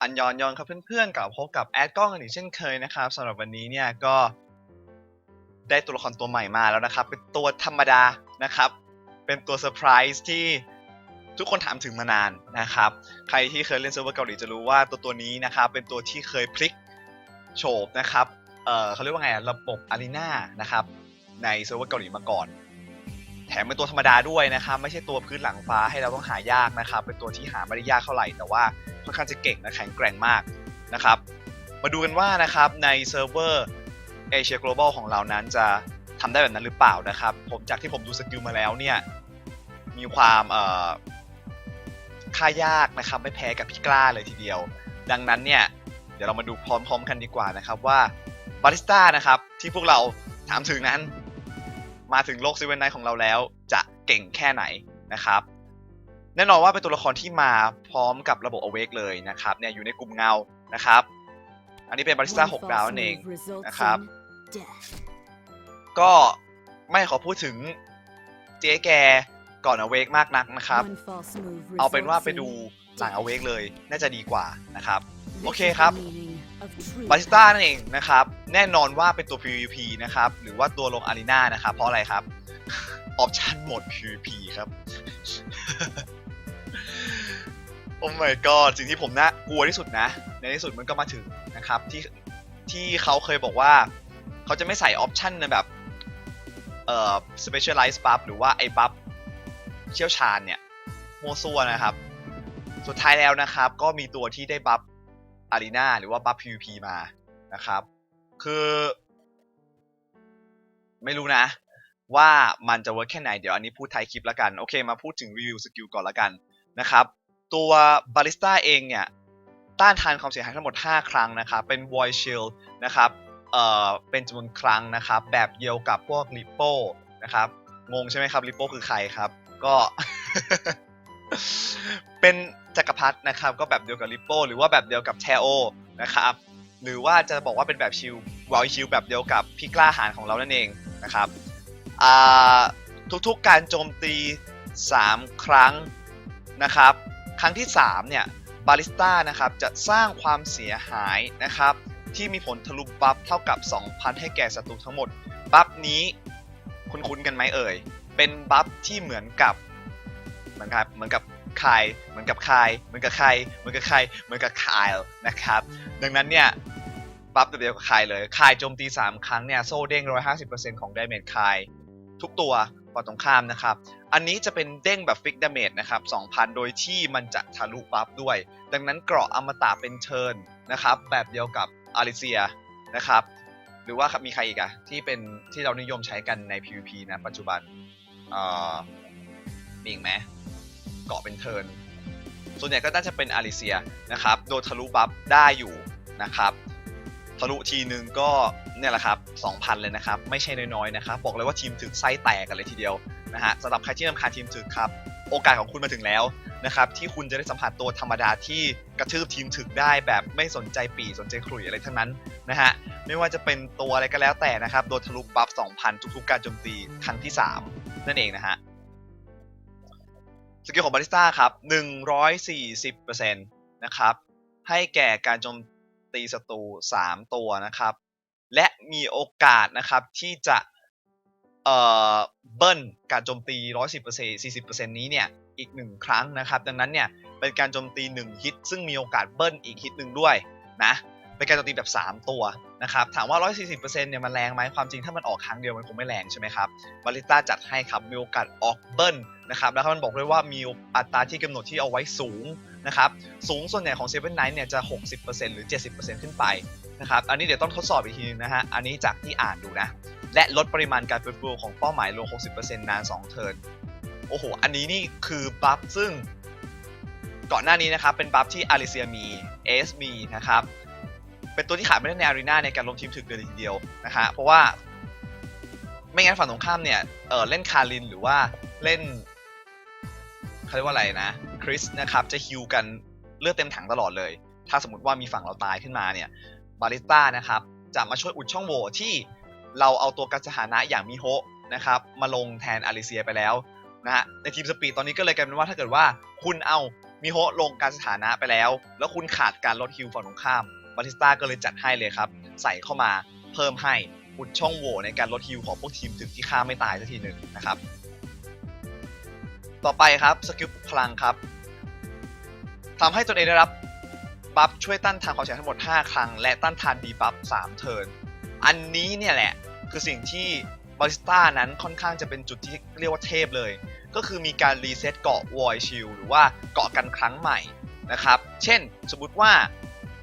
อันยอนยอนครับเพื่อนๆกลับพบกับแอดกล้องกันอีกเช่นเคยนะครับสำหรับวันนี้เนี่ยก็ได้ตัวละครตัวใหม่มาแล้วนะครับ เป็นตัวธรรมดานะครับ เป็นตัวเซอร์ไพรส์ที่ทุกคนถามถึงมานานนะครับ ใครที่เคยเล่นเซิร์ฟเวอร์เกาหลีจะรู้ว่าตัวตัวนี้นะครับ เป็นตัวที่เคยพลิกโฉบนะครับเออเขาเรียกว่าไงอะระบบอารีนานะครับในเซิร์ฟเวอร์เกาหลีมาก่อน แถมเป็นตัวธรรมดาด้วยนะครับไม่ใช่ตัวพื้นหลังฟ้าให้เราต้องหายากนะครับ เป็นตัวที่หาไม่ได้ยากเท่าไหร่แต่ว่าค่อนข้างจะเก่งและแข็งแกร่งมากนะครับ มาดูกันว่านะครับในเซิร์ฟเวอร์เอเชีย global ของเรานั้นจะทำได้แบบนั้นหรือเปล่านะครับ ผมจากที่ผมดูสกิลมาแล้วเนี่ยมีความเอ่อค่ายากนะครับไม่แพ้กับพี่กล้าเลยทีเดียว ดังนั้นเนี่ยเดี๋ยวเรามาดูพร้อมๆกันดีกว่านะครับว่าบาริสต้านะครับที่พวกเราถามถึงนั้น มาถึงโลกซีเวนไนของเราแล้ว จะเก่งแค่ไหนนะครับ แน่นอนว่าเป็นตัวละครที่มาพร้อมกับระบบ Awake เลยนะครับเนี่ยอยู่ในกลุ่มเงานะครับ อันนี้เป็นบาริสต้า6ดาวนั่นเองนะครับ ก็ไม่ขอพูดถึงเจ๊แกก่อน Awake มากนักนะครับ เอาเป็นว่าไปดูหลัง Awake เลยน่าจะดีกว่านะครับ โอเคครับ บาริสต้านั่นเองนะครับ แน่นอนว่าเป็นตัว PVP นะครับ หรือว่าตัวลงอารีนานะครับ เพราะอะไรครับ ออปชันหมด PVP ครับ โอ้ my god สิ่งที่ผมน่ากลัวที่สุดนะ ในที่สุดมันก็มาถึงนะครับ ที่ที่เขาเคยบอกว่า เขาจะไม่ใส่ออปชันในแบบ เอ่อ specialized buff หรือว่าไอ้ buff เชี่ยวชาญเนี่ยโมซัวนะครับ สุดท้ายแล้วนะครับ ก็มีตัวที่ได้บัฟ อารีนาหรือว่าบัฟ PVP มานะครับ คือ ไม่รู้นะ ว่ามันจะเวิร์กแค่ไหน เดี๋ยวอันนี้พูดท้ายคลิปแล้วกัน โอเค มาพูดถึงรีวิวสกิลก่อนแล้วกันนะครับ ตัวบาริสต้าเองเนี่ย ต้านทานความเสียหายทั้งหมด 5 ครั้งนะครับ เป็น Void Shield นะครับเอ่อเป็นจำนวนครั้งนะครับ แบบเดียวกับพวกลิปโป้นะครับ งงใช่ไหมครับลิปโป้คือใครครับ ก็ เป็น จักรพรรดินะครับก็แบบเดียวกับลิปโป้หรือว่าแบบเดียวกับแทโอนะครับหรือว่าจะบอกว่าเป็นแบบชิลวอลชิลแบบเดียวกับพี่กล้าหาญของเรานั่นเองนะครับทุกๆการโจมตี 3 ครั้งนะครับ ครั้งที่3เนี่ยบาริสต้านะครับจะสร้างความเสียหายนะครับ ที่มีผลทะลุบัฟเท่ากับ 2,000 ให้แก่ศัตรูทั้งหมด บัฟนี้คุ้นๆกันไหมเอ่ย เป็นบัฟที่เหมือนกับเหมือนกับเหมือนกับ คายเหมือนกับคายเหมือนกับใครเหมือนกับใครเหมือนกับคายนะครับ ดังนั้นเนี่ยบัฟเดียวกับคายเลยคายโจมตี 3 ครั้งเนี่ยโซ่เด้ง 150%ของดาเมจคายทุกตัวฝั่งตรงข้ามนะครับ อันนี้จะเป็นเด้งแบบฟิกดาเมจนะครับ 2,000 โดยที่มันจะทะลุบัฟด้วย ดังนั้นเกราะอมตะเป็นเชิญนะครับ แบบเดียวกับอาริเซียนะครับ หรือว่ามีใครอีกอะที่เป็นที่เรานิยมใช้กันใน PVP นะปัจจุบันเอ่อมีอีกไหม เกาะเป็นเทิร์นส่วนใหญ่ก็น่าจะเป็นอาริเซียนะครับ โดนทะลุบัฟได้อยู่นะครับ ทะลุทีนึงก็เนี่ยแหละครับ2,000 เลยนะครับ ไม่ใช่น้อยๆนะครับ บอกเลยว่าทีมถึกไส้แตกกันเลยทีเดียวนะฮะสำหรับใครที่รำคาทีมถึกครับ โอกาสของคุณมาถึงแล้วนะครับ ที่คุณจะได้สัมผัสตัวธรรมดาที่กระทืบทีมถึกได้แบบไม่สนใจปีสนใจขลุ่ยอะไรทั้งนั้นนะฮะ ไม่ว่าจะเป็นตัวอะไรก็แล้วแต่นะครับ โดนทะลุบัฟ2,000 ทุกๆ การโจมตีครั้งที่ 3 นั่นเองนะฮะ สกิลของบาริสต้าครับ 140%นะครับ ให้แก่การโจมตีศัตรู 3 ตัวนะครับ และมีโอกาสนะครับที่จะเอ่อเบิ้ลการโจมตี 110% 40%นี้เนี่ย อีก 1 ครั้งนะครับ ดังนั้นเนี่ย เป็นการโจมตี 1 ฮิต ซึ่งมีโอกาสเบิ้ลอีกฮิตหนึ่งด้วยนะ เป็นการโจมตีแบบ 3 ตัวนะครับ ถามว่า 140%เนี่ยมันแรงไหมความจริงถ้ามันออกครั้งเดียวมันคงไม่แรงใช่ไหมครับบาริต้าจัดให้ครับมีโอกาสออกเบิ้ลนะครับแล้วมันบอกด้วยว่ามีอัตราที่กำหนดที่เอาไว้สูงนะครับสูงส่วนใหญ่ของ Seven Knight เนี่ยจะ 60%หรือ 70%ขึ้นไปนะครับอันนี้เดี๋ยวต้องทดสอบอีกทีนึงนะฮะอันนี้จากที่อ่านดูนะและลดปริมาณการฟื้นฟูของเป้าหมายลง 60%นาน 2 เทิร์นโอ้โห อันนี้นี่คือบัฟซึ่งก่อนหน้านี้นะครับเป็นบัฟที่อาริเซียมีเอสมีนะครับ เป็นตัวที่ขาดไม่ได้ในอารีนาในการลงทีมถึกเลยทีเดียวนะฮะเพราะว่าไม่งั้นฝั่งตรงข้ามเนี่ยเออเล่นคารินหรือว่าเล่นเขาเรียกว่าอะไรนะคริสนะครับจะฮิวกันเลือดเต็มถังตลอดเลย ถ้าสมมติว่ามีฝั่งเราตายขึ้นมาเนี่ยบาริสต้านะครับจะมาช่วยอุดช่องโหว่ที่เราเอาตัวกัจจหานะอย่างมิโฮะนะครับมาลงแทนอาริเซียไปแล้วนะฮะในทีมสปีดตอนนี้ก็เลยกลายเป็นว่าถ้าเกิดว่าคุณเอามิโฮะลงการสถานะไปแล้ว แล้วคุณขาดการลดฮิลฝั่งตรงข้าม บาติสต้าก็เลยจัดให้เลยครับ ใส่เข้ามาเพิ่มให้อุดช่องโหว่ในการลดฮิลของพวกทีมถึงที่ฆ่าไม่ตายสักทีหนึ่งนะครับ ต่อไปครับสกิลปพลังครับทำให้ตนเองได้รับบัฟช่วยต้านทานความเสี่ยงทั้งหมด 5 ครั้ง และต้านทานดีบัฟ3เทิร์นอันนี้เนี่ยแหละคือสิ่งที่บาริสต้านั้นค่อนข้างจะเป็นจุดที่เรียกว่าเทพเลย ก็คือมีการรีเซ็ตเกาะวอยชิลหรือว่าเกาะกันครั้งใหม่นะครับ เช่น สมมติว่า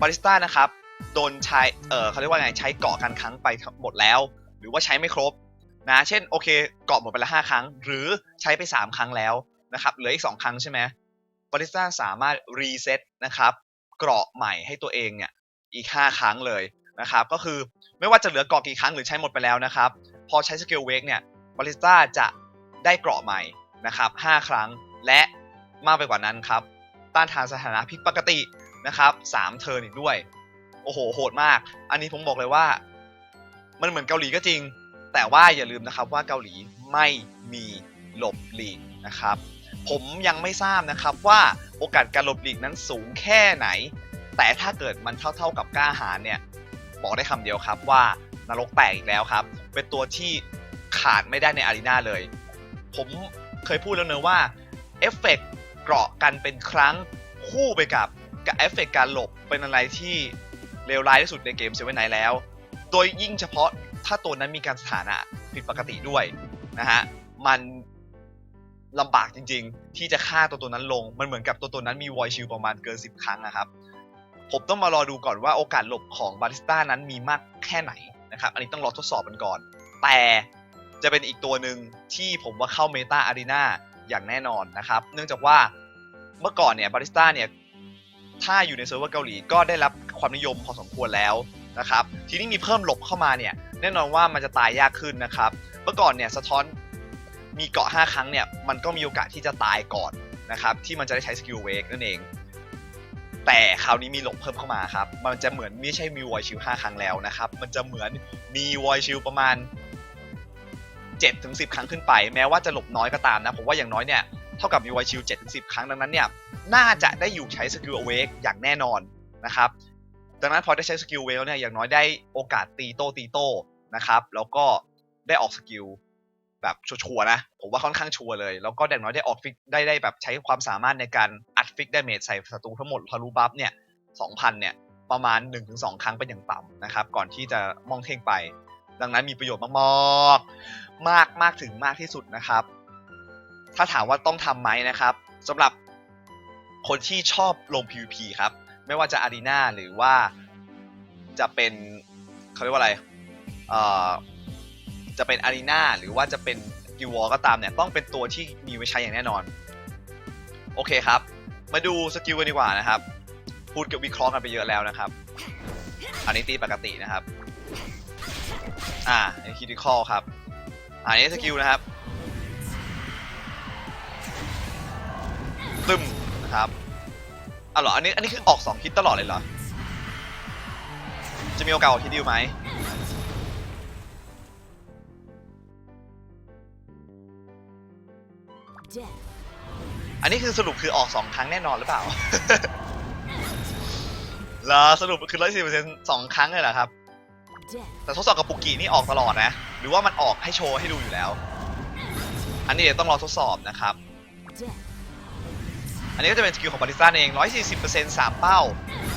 บาริสต้านะครับโดนใช้เออเขาเรียกว่าไงใช้เกาะกันครั้งไปหมดแล้ว หรือว่าใช้ไม่ครบนะเช่นโอเคเกาะหมดไปละห้าครั้ง หรือใช้ไป 3 ครั้งแล้วนะครับเหลืออีก 2 ครั้งใช่ไหมบาริสต้าสามารถรีเซ็ตนะครับเกราะใหม่ให้ตัวเองเนี่ยอีก 5 ครั้งเลยนะครับก็คือไม่ว่าจะเหลือเกราะกี่ครั้งหรือใช้หมดไปแล้วนะครับพอใช้สกิลเวกเนี่ยบาริสต้าจะได้เกราะใหม่นะครับ5ครั้งและมากไปกว่านั้นครับต้านทานสถานะผิดปกติ นะครับ3เทิร์นอีกด้วย โอ้โหโหดมาก อันนี้ผมบอกเลยว่า มันเหมือนเกาหลีก็จริง แต่ว่าอย่าลืมนะครับว่าเกาหลีไม่มีหลบหลีกนะครับ ผมยังไม่ทราบนะครับว่าโอกาสการหลบหลีกนั้นสูงแค่ไหน แต่ถ้าเกิดมันเท่าๆกับกล้าหาญเนี่ยบอกได้คำเดียวครับว่านรกแตกอีกแล้วครับ เป็นตัวที่ขาดไม่ได้ในอารีนาเลย ผมเคยพูดแล้วเนอะว่าเอฟเฟกต์เกราะกันเป็นครั้งคู่ไปกับ กับเอฟเฟกต์การหลบเป็นอะไรที่เลวร้ายที่สุดในเกมเซเว่นไนแล้ว โดยยิ่งเฉพาะถ้าตัวนั้นมีการสถานะผิดปกติด้วยนะฮะ มันลำบากจริงๆ ที่จะฆ่าตัวตัวนั้นลง มันเหมือนกับตัวตัวนั้นมีวอยชิลประมาณเกิน 10 ครั้งนะครับ ผมต้องมารอดูก่อนว่าโอกาสหลบของบาริสต้านั้นมีมากแค่ไหนนะครับ อันนี้ต้องรอทดสอบมันก่อน แต่จะเป็นอีกตัวหนึ่งที่ผมว่าเข้าเมตาอารีนาอย่างแน่นอนนะครับ เนื่องจากว่าเมื่อก่อนเนี่ยบาริสต้าเนี่ย ถ้าอยู่ในเซิร์ฟเวอร์เกาหลีก็ได้รับความนิยมพอสมควรแล้วนะครับ ทีนี้มีเพิ่มหลบเข้ามาเนี่ยแน่นอนว่ามันจะตายยากขึ้นนะครับ เมื่อก่อนเนี่ยสะท้อนมีเกาะ 5 ครั้งเนี่ยมันก็มีโอกาสที่จะตายก่อนนะครับที่มันจะได้ใช้สกิลเวกนั่นเอง แต่คราวนี้มีหลบเพิ่มเข้ามาครับ มันจะเหมือนไม่ใช่มีวอยชิล5ครั้งแล้วนะครับ มันจะเหมือนมีวอยชิลประมาณ7ถึง10 ครั้งขึ้นไป แม้ว่าจะหลบน้อยก็ตามนะผมว่าอย่างน้อยเนี่ย เท่ากับมีวชิล7ถึง10ครั้งดังนั้นเนี่ยน่าจะได้อยู่ใช้สกิลเวกอย่างแน่นอนนะครับดังนั้นพอได้ใช้สกิลเวลเนี่ยอย่างน้อยได้โอกาสตีโต้ตีโต้นะครับ แล้วก็ได้ออกสกิลแบบชัวร์นะ ผมว่าค่อนข้างชัวร์เลย แล้วก็อย่างน้อยได้ออกฟิกได้ได้แบบใช้ความสามารถในการอัดฟิกไดาเมจใส่ศัตรูทั้งหมดทะลุบัฟเนี่ย2,000เนี่ยประมาณ 1-2 ครั้งเป็นอย่างต่ำนะครับ ก่อนที่จะมองเท่งไป ดังนั้นมีประโยชน์มากๆ มากมากถึงมากที่สุดนะครับ ถ้าถามว่าต้องทำไหมนะครับสำหรับคนที่ชอบลง PVP ครับ ไม่ว่าจะอารีนาหรือว่าจะเป็นเขาเรียกว่าอะไรเอ่อจะเป็นอารีนาหรือว่าจะเป็นกิวอก็ตามเนี่ย ต้องเป็นตัวที่มีไว้ใช้อย่างแน่นอน โอเคครับ มาดูสกิลกันดีกว่านะครับ พูดกับวิเคราะห์กันไปเยอะแล้วนะครับ อันนี้ตีปกตินะครับ อ่าอันนี้คิดิคอลครับอันนี้สกิลนะครับ ตึมนะครับอะเหรออันนี้อันนี้คือออกสองทิศตลอดเลยเหรอ จะมีโอกาสออกทิศเดียวไหมอันนี้คือสรุปคือออกสองครั้งแน่นอนหรือเปล่าเหรอสรุปคือร้อยสี่เปอร์เซ็นต์สองครั้งเลยเหรอครับ แต่ทดสอบกับปุกกี้นี่ออกตลอดนะ หรือว่ามันออกให้โชว์ให้ดูอยู่แล้ว อันนี้เดี๋ยวต้องรอทดสอบนะครับ yeah. อันนี้ก็จะเป็นสกิลของบาริสต้าเอง 140% 3 เป้า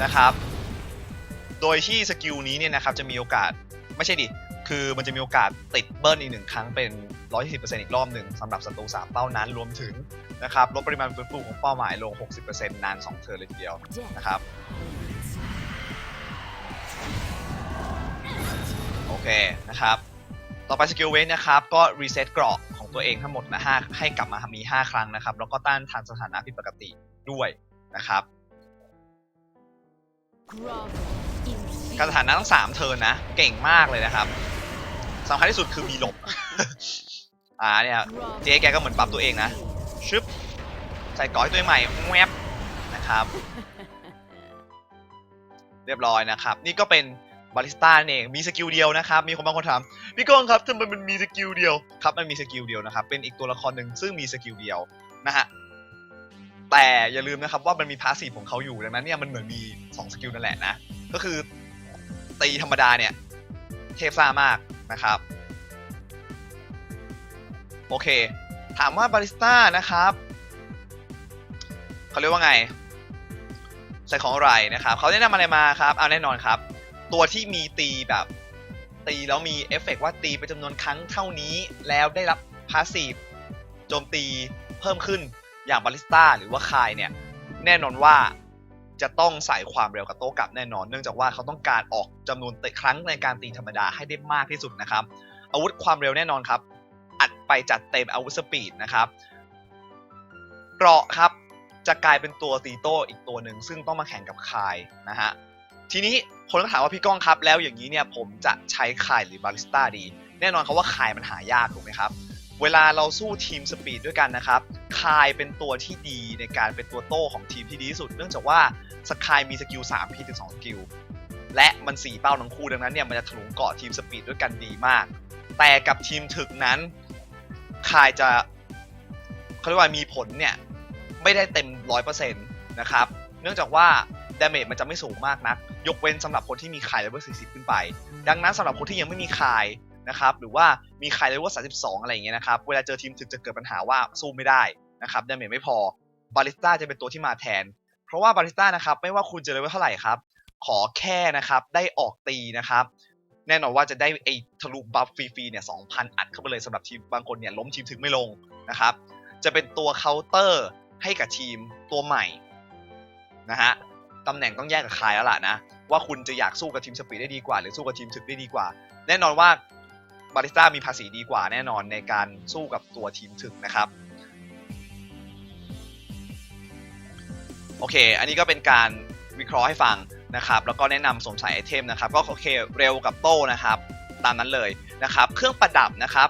นะครับ โดยที่สกิลนี้เนี่ยนะครับจะมีโอกาสไม่ใช่ดิ คือมันจะมีโอกาสติดเบิร์นอีกหนึ่งครั้งเป็น140%อีกรอบหนึ่งสำหรับศัตรู3เป้านั้นรวมถึงนะครับลดปริมาณฟื้นฟูของเป้าหมายลง 60%นาน 2 เทิร์นเลยทีเดียวนะครับโอเคนะครับ ต่อไปสกิลเวนนะครับ ก็รีเซ็ตเกราะ ของตัวเองทั้งหมดนะฮะให้กลับมามี 5 ครั้งนะครับ แล้วก็ต้านทานสถานะผิดปกติด้วยนะครับการสถานะทั้ง3เทินนะ เก่งมากเลยนะครับสำคัญที่สุดคือมีหลบอ่าเนี่ยเจ๊แกก็เหมือนบัฟตัวเองนะชึบใส่ก้อยตัวใหม่แวบนะครับ เรียบร้อยนะครับ นี่ก็เป็น บาริสต้าเองมีสกิลเดียวนะครับ มีคนบางคนถามพี่ก้องครับทำไมมันมีสกิลเดียวครับมันมีสกิลเดียวนะครับ เป็นอีกตัวละครหนึ่งซึ่งมีสกิลเดียวนะฮะแต่อย่าลืมนะครับว่ามันมีพาสซีฟของเขาอยู่ดังนั้นเนี่ยมันเหมือนมี2สกิลนั่นแหละนะก็คือตีธรรมดาเนี่ยเทพซ่ามากนะครับโอเค ถามว่าบาริสต้านะครับเขาเรียกว่าไงใส่ของอะไรนะครับเขาแนะนำอะไรมาครับเอาแน่นอนครับ ตัวที่มีตีแบบ ตีแล้วมีเอฟเฟกต์ว่าตีไปจำนวนครั้งเท่านี้ แล้วได้รับพาสซีฟโจมตีเพิ่มขึ้นอย่างบาริสต้าหรือว่าคายเนี่ย แน่นอนว่าจะต้องใส่ความเร็วกับโต้กลับแน่นอน เนื่องจากว่าเขาต้องการออกจำนวนครั้งในการตีธรรมดาให้ได้มากที่สุดนะครับ อาวุธความเร็วแน่นอนครับ อัดไปจัดเต็มอาวุธสปีดนะครับเกราะครับจะกลายเป็นตัวตีโต้อีกตัวหนึ่งซึ่งต้องมาแข่งกับคายนะฮะ ทีนี้คนก็ถามว่าพี่ก้องครับ แล้วอย่างนี้เนี่ยผมจะใช้คายหรือบาริสต้าดี แน่นอนครับว่าคายมันหายากถูกไหมครับ เวลาเราสู้ทีมสปีดด้วยกันนะครับคายเป็นตัวที่ดีในการเป็นตัวโต้ของทีมที่ดีที่สุด เนื่องจากว่าสคายมีสกิล3พีถึง2สกิลและมันสี่เป้าทั้งคู่ดังนั้นเนี่ยมันจะถลุงเกาะทีมสปีดด้วยกันดีมาก แต่กับทีมถึกนั้นคายจะเขาเรียกว่ามีผลเนี่ยไม่ได้เต็มร้อยเปอร์เซ็นต์นะครับ เนื่องจากว่า ดาเมจมันจะไม่สูงมากนัก ยกเว้นสำหรับคนที่มีคายเลเวล40 ขึ้นไป ดังนั้นสำหรับคนที่ยังไม่มีคายนะครับหรือว่ามีคายเลเวล32 อะไรอย่างเงี้ยนะครับเวลาเจอทีมถึกจะเกิดปัญหาว่าสู้ไม่ได้นะครับดาเมจไม่พอบาริสต้าจะเป็นตัวที่มาแทน เพราะว่าบาริสต้านะครับไม่ว่าคุณจะเลเวลเท่าไหร่ครับขอแค่นะครับได้ออกตีนะครับแน่นอนว่าจะได้ไอ้ทะลุบัฟฟรีๆเนี่ย2,000อัดเข้าไปเลยสำหรับทีมบางคนเนี่ยล้มทีมถึงไม่ลงนะครับจะเป็นตัวเคาน์เตอร์ให้กับทีมตัวใหม่นะฮะ ตำแหน่งต้องแยกกับใครแล้วล่ะนะ ว่าคุณจะอยากสู้กับทีมสปีดได้ดีกว่า หรือสู้กับทีมถึกได้ดีกว่า แน่นอนว่าบาริสต้ามีภาษีดีกว่าแน่นอนในการสู้กับตัวทีมถึกนะครับโอเค อันนี้ก็เป็นการวิเคราะห์ให้ฟังนะครับ แล้วก็แนะนำสมใส่ไอเทมนะครับ ก็โอเคเร็วกับโต้นะครับ ตามนั้นเลยนะครับ เครื่องประดับนะครับ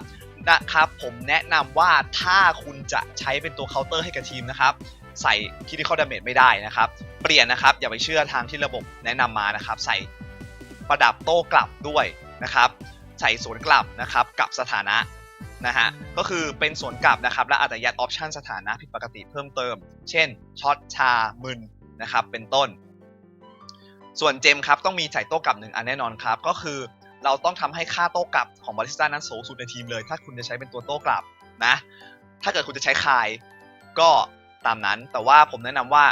นะครับ ผมแนะนำว่าถ้าคุณจะใช้เป็นตัวเคาน์เตอร์ให้กับทีมนะครับ ใส่คิด i ค a l ดาเมจไม่ได้นะครับ เปลี่ยนนะครับ อย่าไปเชื่อทางที่ระบบแนะนำมานะครับ ใส่ประดับโต้กลับด้วยนะครับ ใส่สวนกลับนะครับกับสถานะนะฮะก็คือเป็นสวนกลับนะครับ และอาจจะยัดออปชันสถานะผิดปกติเพิ่มเติม เช่นช็อตชามึนนะครับ เป็นต้น ส่วนเจมครับต้องมีใส่โต้กลับหนึ่งอันแน่นอนครับ ก็คือเราต้องทำให้ค่าโต้กลับของบาริสต้านั้นสูงสุดในทีมเลย ถ้าคุณจะใช้เป็นตัวโต้กลับนะ ถ้าเกิดคุณจะใช้คาย ก็ ตามนั้น แต่ว่าผมแนะนำว่า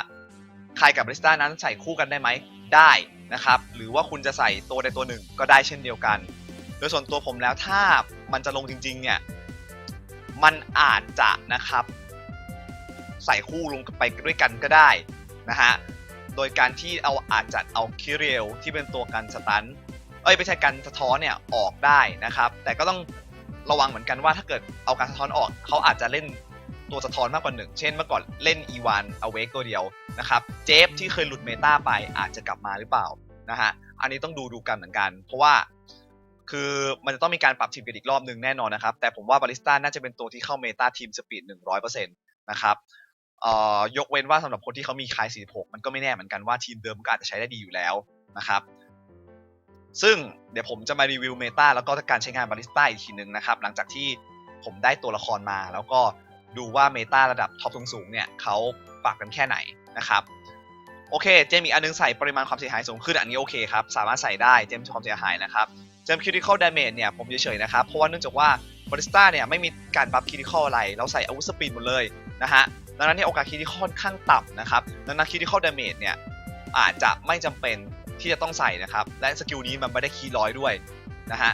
ใคายกับบาริสต้านั้นใส่คู่กันได้ไหมได้นะครับ หรือว่าคุณจะใส่ตัวใดตัวหนึ่งก็ได้เช่นเดียวกัน โดยส่วนตัวผมแล้วถ้ามันจะลงจริงๆเนี่ยมันอาจจะนะครับ ใส่คู่ลงไปด้วยกันก็ได้นะฮะโดยการที่เอาอาจจะเอาคิเรียลที่เป็นตัวกันสตัน เอ้ยไม่ใช่กันสะท้อนเนี่ยออกได้นะครับ แต่ก็ต้องระวังเหมือนกันว่าถ้าเกิดเอาการสะท้อนออกเขาอาจจะเล่น ตัวสะท้อนมากกว่าหนึ่ง เช่นเมื่อก่อนเล่นอีวานเอาเวกตัวเดียวนะครับ เจฟที่เคยหลุดเมตาไปอาจจะกลับมาหรือเปล่านะฮะ อันนี้ต้องดูดูกันเหมือนกัน เพราะว่าคือมันจะต้องมีการปรับทีมกันอีกรอบหนึ่งแน่นอนนะครับ แต่ผมว่าบาริสต้าน่าจะเป็นตัวที่เข้าเมตาทีมสปีด100%นต์นะครับเอ่อยกเว้นว่าสำหรับคนที่เขามีคาย46 มันก็ไม่แน่เหมือนกันว่าทีมเดิมก็อาจจะใช้ได้ดีอยู่แล้วนะครับ ซึ่งเดี๋ยวผมจะมารีวิวเมตาแล้วก็การใช้งานบาริสต้าอีกทีหนึ่งนะครับ หลังจากที่ผมได้ตัวละครมาแล้วก็ ดูว่าเมตาระดับท็อปสูงๆเนี่ยเขาปรับกันแค่ไหนนะครับโอเค เจมอีกอันนึงใส่ปริมาณความเสียหายสูงขึ้นอันนี้โอเคครับ สามารถใส่ได้เจมความเสียหายนะครับ เจม critical damage เนี่ยผมเฉยๆนะครับ เพราะว่าเนื่องจากว่าบริสต้าเนี่ยไม่มีการบัฟ critical อะไร เราใส่อาวุธสปีดหมดเลยนะฮะ ดังนั้นเนี่ยโอกาส critical ค่อนข้างต่ำนะครับ ดังนั้น critical damage เนี่ยอาจจะไม่จำเป็นที่จะต้องใส่นะครับ และสกิลนี้มันไม่ได้คีย์ร้อยด้วยนะฮะ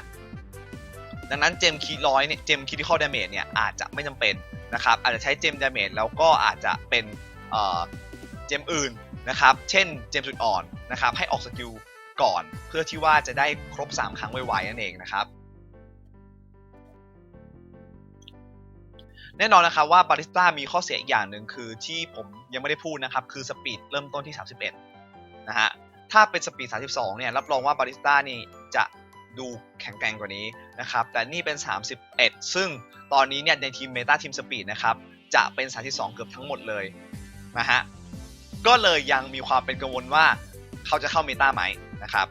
ดังนั้นเจมคีย์ร้อยเนี่ย เจม critical damage เนี่ยอาจจะไม่จำเป็น นะครับอาจจะใช้เจม damage แล้วก็อาจจะเป็นเอ่อเจมอื่นนะครับเช่นเจมสุดอ่อนนะครับให้ออกสกิลก่อนเพื่อที่ว่าจะได้ครบ 3 ครั้งไวๆนั่นเองนะครับแน่นอนนะครับว่าบาริสต้ามีข้อเสียอีกอย่างหนึ่งคือที่ผมยังไม่ได้พูดนะครับคือสปีดเริ่มต้นที่ 31 นะฮะถ้าเป็นสปีด 32 เนี่ยรับรองว่าบาริสต้านี่จะ ดูแข็งแกร่งกว่านี้นะครับ แต่นี่เป็น 31 ซึ่งตอนนี้เนี่ยในทีมเมตาทีมสปีดนะครับ จะเป็น32เกือบทั้งหมดเลยนะฮะ ก็เลยยังมีความเป็นกังวลว่าเขาจะเข้าเมตาไหมนะครับ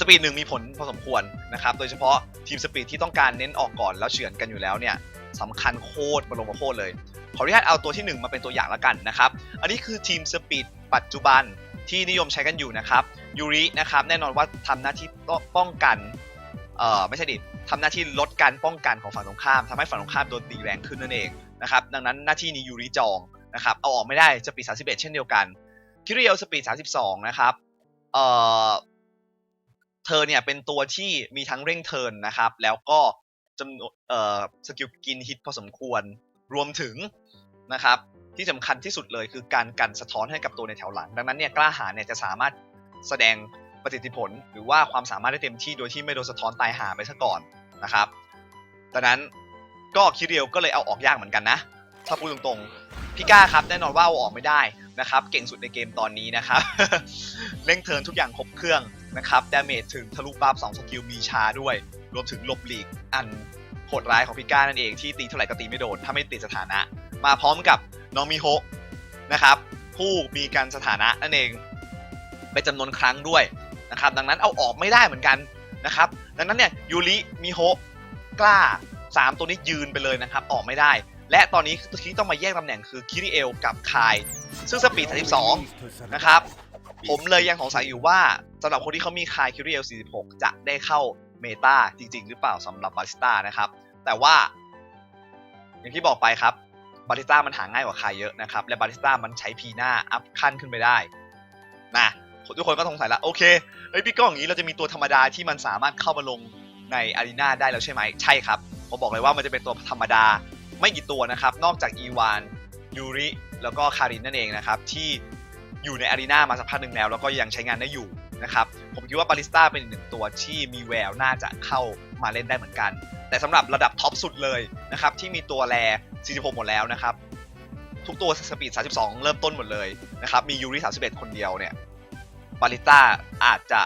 สปีดหนึ่งมีผลพอสมควรนะครับ โดยเฉพาะทีมสปีดที่ต้องการเน้นออกก่อนแล้วเฉือนกันอยู่แล้วเนี่ยสำคัญโคตรบรมโคตรเลย ขออนุญาตเอาตัวทีหนึ่1 มาเป็นตัวอย่างแล้วกันนะครับ อันนี้คือทีมสปีดปัจจุบันที่นิยมใช้กันอยู่นะครับ ยูรินะครับแน่นอนว่าทำหน้าที่ป้องกันเอ่อไม่ใช่ดิทำหน้าที่ลดการป้องกันของฝั่งตรงข้ามทำให้ฝั่งตรงข้ามโดนตีแรงขึ้นนั่นเองนะครับดังนั้นหน้าที่นี้ยูริจองนะครับเอาออกไม่ได้สปีด 31 เช่นเดียวกันคิริเอลสปีด 32 นะครับเอ่อเธอเนี่ยเป็นตัวที่มีทั้งเร่งเทินนะครับ แล้วก็จำนวนเอ่อสกิลกินฮิตพอสมควรรวมถึงนะครับที่สำคัญที่สุดเลยคือการกันสะท้อนให้กับตัวในแถวหลัง ดังนั้นเนี่ยกล้าหาญเนี่ยจะสามารถ แสดงประสิทธิผล หรือว่าความสามารถได้เต็มที่โดยที่ไม่โดนสะท้อนตายหาไปซะก่อนนะครับดังนั้นก็คิเรียวก็เลยเอาออกยากเหมือนกันนะถ้าพูดตรงๆพี่ก้าครับแน่นอนว่าเอาออกไม่ได้นะครับ เก่งสุดในเกมตอนนี้นะครับเร่งเทิร์นทุกอย่างครบเครื่องนะครับดาเมจถึงทะลุบัฟสองสกิลมีชาด้วย รวมถึงหลบหลีกอันโหดร้ายของพี่ก้านั่นเองที่ตีเท่าไหร่ก็ตีไม่โดนถ้าไม่ติดสถานะ มาพร้อมกับน้องมิโฮะนะครับผู้มีการสถานะนั่นเอง เป็นจำนวนครั้งด้วยนะครับ ดังนั้นเอาออกไม่ได้เหมือนกันนะครับ ดังนั้นเนี่ยยูริมิโฮกล้า 3 ตัวนี้ยืนไปเลยนะครับ ออกไม่ได้ และตอนนี้ที่ต้องมาแยกตำแหน่งคือคิริเอลกับคาย ซึ่งสปีด32นะครับ ผมเลยยังสงสัยอยู่ว่าสำหรับคนที่เขามีคายคิริเอล46 จะได้เข้าเมตาจริง ๆ หรือเปล่าสำหรับบาริสต้านะครับ แต่ว่า อย่างที่บอกไปครับบาริสต้ามันหาง่ายกว่าใครเยอะนะครับ และบาริสต้ามันใช้พีหน้าอัพขั้นขึ้นไปได้นะ ทุกคนก็สงสัยละโอเคเฮ้ยพี่ก้องอย่างนี้เราจะมีตัวธรรมดาที่มันสามารถเข้ามาลงในอารีนาได้แล้วใช่ไหมใช่ครับผมบอกเลยว่ามันจะเป็นตัวธรรมดาไม่กี่ตัวนะครับ นอกจากอีวานยูริแล้วก็คารินนั่นเองนะครับ ที่อยู่ในอารีนามาสักพักหนึ่งแล้ว แล้วก็ยังใช้งานได้อยู่นะครับผมคิดว่าบาริสต้าเป็นอีกหนึ่งตัวที่มีแววน่าจะเข้ามาเล่นได้เหมือนกัน แต่สำหรับระดับท็อปสุดเลยนะครับที่มีตัวแร46 หมดแล้วนะครับทุกตัวสปีด 32 เริ่มต้นหมดเลยนะครับมียูริ 31 คนเดียวเนี่ยาริต้าอาจจะ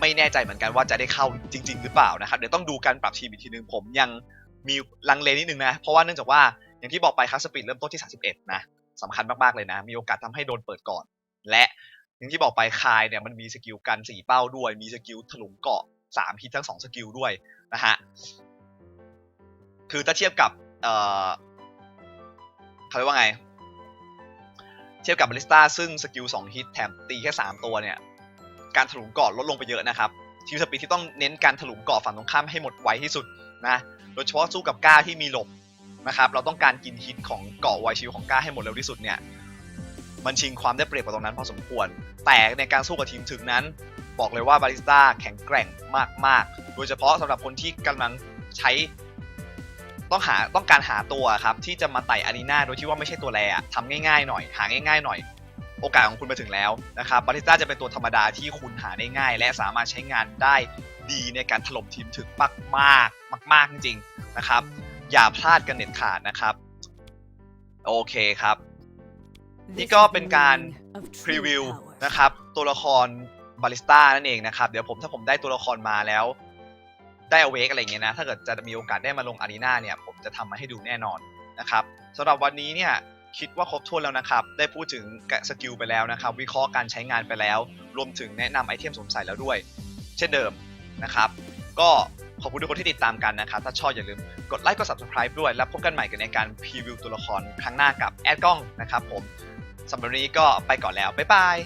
ไม่แน่ใจเหมือนกันว่าจะได้เข้าจริง ๆ หรือเปล่านะครับ เดี๋ยวต้องดูการปรับทีมอีกทีนึงผมยังมีลังเลนิดนึงนะ เพราะว่าเนื่องจากว่าอย่างที่บอกไปครับสปีดเริ่มต้นที่ 31 นะสำคัญมากๆเลยนะ มีโอกาสทำให้โดนเปิดก่อน และอย่างที่บอกไปคายเนี่ยมันมีสกิลกัน4เป้าด้วย มีสกิลถลุงเกาะ3ฮิตทั้ง 2 สกิลด้วยนะฮะคือถ้าเทียบกับ เอ่อเขาเรียกว่าไง ทียบกับบาริสต้าซึ่งสกิล2ฮิตแถมตีแค่ 3 ตัวเนี่ย การถลุงเกาะลดลงไปเยอะนะครับ ทีมสปีดที่ต้องเน้นการถลุงเกาะฝั่งตรงข้ามให้หมดไวที่สุดนะโดยเฉพาะสู้กับก้าที่มีหลบนะครับเราต้องการกินฮิตของเกาะไวชิลของก้าให้หมดเร็วที่สุดเนี่ยมันชิงความได้เปรียบกว่าตรงนั้นพอสมควร แต่ในการสู้กับทีมถึงนั้น บอกเลยว่าบาริสต้าแข็งแกร่งมากๆ โดยเฉพาะสำหรับคนที่กำลังใช้ ต้องหาต้องการหาตัวครับที่จะมาไต่อารีนาโดยที่ว่าไม่ใช่ตัวแรอะทำง่ายๆหน่อย หาง่ายๆหน่อย โอกาสของคุณมาถึงแล้วนะครับบาริสต้าจะเป็นตัวธรรมดาที่คุณหาได้ง่าย และสามารถใช้งานได้ดีในการถล่มทีมถึงมากๆมาก ๆ จริงๆนะครับ อย่าพลาดกันเด็ดขาดนะครับ โอเคครับ นี่ก็เป็นการพรีวิวนะครับ ตัวละครบาริสต้านั่นเองนะครับ เดี๋ยวผมถ้าผมได้ตัวละครมาแล้ว ได้อเวกอะไรเงี้ยนะ ถ้าเกิดจะมีโอกาสได้มาลงอารีนาเนี่ย ผมจะทำมาให้ดูแน่นอนนะครับสำหรับวันนี้เนี่ยคิดว่าครบถ้วนแล้วนะครับ ได้พูดถึงสกิลไปแล้วนะครับ วิเคราะห์การใช้งานไปแล้ว รวมถึงแนะนำไอเทมสวมใส่แล้วด้วย เช่นเดิมนะครับ ก็ขอบคุณทุกคนที่ติดตามกันนะครับ ถ้าชอบอย่าลืมกดไลค์กด subscribe ด้วย แล้วพบกันใหม่กันในการพรีวิวตัวละครครั้งหน้ากับแอดกล้องนะครับผมสำหรับวันนี้ก็ไปก่อนแล้ว บ๊ายบาย